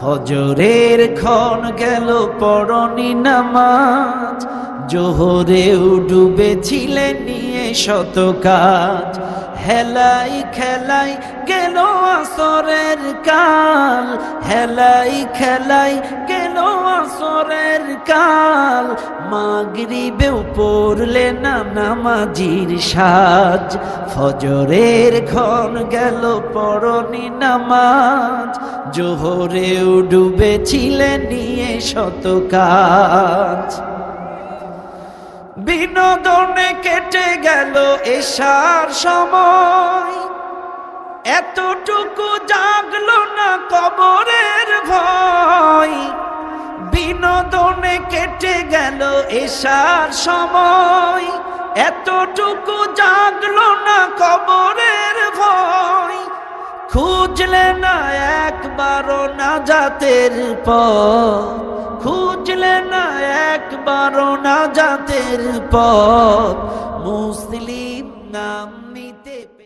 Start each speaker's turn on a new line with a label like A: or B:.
A: ফজরের ক্ষণ গেল পরনি নামাজ। জোহরেও ডুবেছিলেন নিয়ে শত কাজ। হেলাই খেলাই গেল আসরের কাল। হেলাই খেলাই গেল আসরের কাল মাগরিবেও পড়লে না নামাজির সাজ। ফজরের ক্ষণ গেল পরনি নামাজ। জোহরেও ডুবেছিলেন নিয়ে শত কাজ। বিনোদনে কেটে গেল এসার সময়। এতটুকু জাগলো না কেটে গেল এসার সময়। এতটুকু জাগলো না কবরের ভয়। খুঁজলে না একবারও না জাতের পথ। খুঁজলে না একবারও না জাতের পথ। মুসলিম নাম নিতে